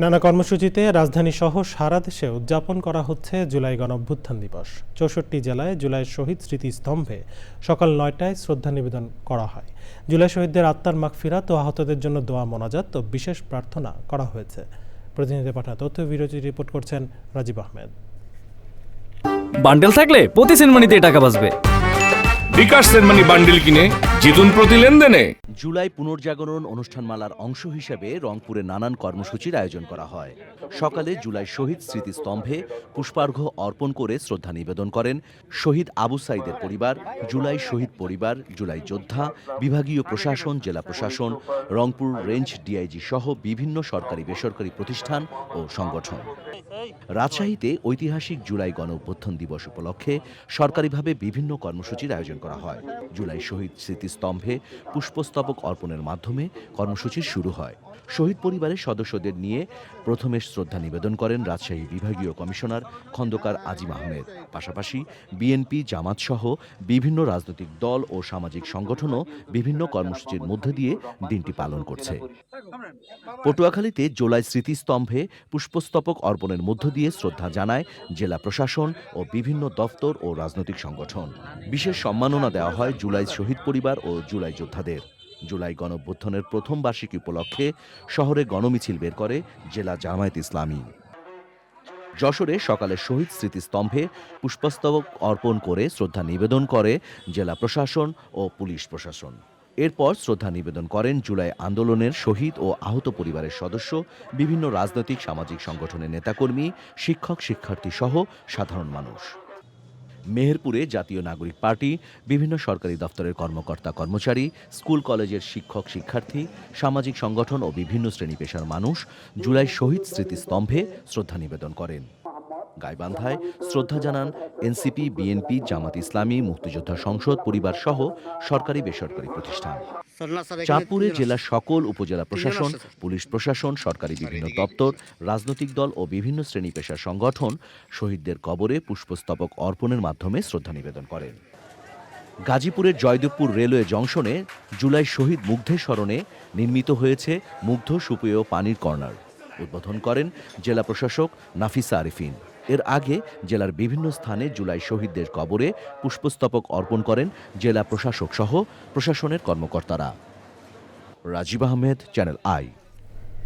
নানা কর্মসূচিতে রাজধানী সহ সারা দেশে উদযাপন করা হচ্ছে জুলাই গণঅভ্যুত্থান দিবস। চৌষট্টি জেলায় জুলাই শহীদ স্মৃতিস্তম্ভে সকাল নয়টায় শ্রদ্ধা নিবেদন করা হয়। জুলাই শহীদদের আত্মার মাগফিরাত ও আহতদের জন্য দোয়া, মোনাজাত ও বিশেষ প্রার্থনা করা হয়েছে। প্রতিনিধি পাঠা তথ্য বিরতি রিপোর্ট করছেন রাজীব আহমেদ। বান্ডেল থাকলে প্রতি সিনেমানিতে টাকা বাঁচবে। বিকাশ সেনমানি বান্ডিল কিনে জিতুন প্রতি লেনদেনে। জুলাই পুনর্জাগরণ অনুষ্ঠানমালার অংশ হিসেবে রংপুরে নানান কর্মসূচির আয়োজন করা হয়। সকালে জুলাই শহীদ স্মৃতিস্তম্ভে পুষ্পার্ঘ্য অর্পণ করে শ্রদ্ধা নিবেদন করেন শহীদ আবু সাইদের পরিবার, জুলাই শহীদ পরিবার, জুলাই যোদ্ধা, বিভাগীয় প্রশাসন, জেলা প্রশাসন, রংপুর রেঞ্জ ডিআইজি সহ বিভিন্ন সরকারি বেসরকারি প্রতিষ্ঠান ও সংগঠন। রাজশাহীতে ঐতিহাসিক জুলাই গণ অভ্যুত্থান দিবস উপলক্ষে সরকারিভাবে বিভিন্ন কর্মসূচির আয়োজন করা হয়। জুলাই শহীদ স্মৃতিস্তম্ভে পুষ্পস্তবক অর্পণের মাধ্যমে কর্মসূচির শুরু হয়। শহীদ পরিবারের সদস্যদের নিয়ে প্রথমে শ্রদ্ধা নিবেদন করেন রাজশাহী বিভাগীয় কমিশনার খন্দকার আজিম আহমেদ। পাশাপাশি বিএনপি, জামাত সহ বিভিন্ন রাজনৈতিক দল ও সামাজিক সংগঠনও বিভিন্ন কর্মসূচির মধ্যে দিয়ে দিনটি পালন করছে। পটুয়াখালীতে জোলাই স্মৃতিস্তম্ভে পুষ্পস্তবক অর্পণের মধ্য দিয়ে শ্রদ্ধা জানায় জেলা প্রশাসন ও বিভিন্ন দফতর ও রাজনৈতিক সংগঠন। বিশেষ সম্মাননা দেওয়া হয় জুলাই শহীদ পরিবার ও জুলাই যোদ্ধাদের। জুলাই গণঅভ্যুত্থানের প্রথম বার্ষিকী উপলক্ষে শহরে গণমিছিল বের করে জেলা জামায়াত ইসলামী। যশোরে সকালে শহীদ স্মৃতিস্তম্ভে পুষ্পস্তবক অর্পণ করে শ্রদ্ধা নিবেদন করে জেলা প্রশাসন ও পুলিশ প্রশাসন। এরপর শ্রদ্ধা নিবেদন করেন জুলাই আন্দোলনের শহীদ ও আহত পরিবারের সদস্য, বিভিন্ন রাজনৈতিক সামাজিক সংগঠনের নেতাকর্মী, শিক্ষক শিক্ষার্থী সহ সাধারণ মানুষ। মেহেরপুরে জাতীয় নাগরিক পার্টি, বিভিন্ন সরকারি দপ্তরের কর্মকর্তা কর্মচারী, স্কুল কলেজের শিক্ষক শিক্ষার্থী, সামাজিক সংগঠন ও বিভিন্ন শ্রেণি পেশার মানুষ জুলাই শহীদ স্মৃতিস্তম্ভে শ্রদ্ধা নিবেদন করেন। গাইবান্ধায় শ্রদ্ধা জানান এনসিপি, বিএনপি, জামাত ইসলামী, মুক্তিযোদ্ধা সংসদ, পরিবার সহ সরকারি বেসরকারি প্রতিষ্ঠান। চাঁদপুরে জেলার সকল উপজেলা প্রশাসন, পুলিশ প্রশাসন, সরকারি বিভিন্ন দপ্তর, রাজনৈতিক দল ও বিভিন্ন শ্রেণি পেশার সংগঠন শহীদদের কবরে পুষ্পস্তবক অর্পণের মাধ্যমে শ্রদ্ধা নিবেদন করেন। গাজীপুরের জয়দেবপুর রেলওয়ে জংশনে জুলাই শহীদ মুগ্ধের স্মরণে নির্মিত হয়েছে মুগ্ধ সুপেয় পানির কর্নার। উদ্বোধন করেন জেলা প্রশাসক নাফিসা আরিফিন। এর আগে জেলার বিভিন্ন স্থানে জুলাই শহীদদের কবরে পুষ্পস্তবক অর্পণ করেন জেলা প্রশাসক সহ প্রশাসনের কর্মকর্তারা। Rajib Ahmed channel I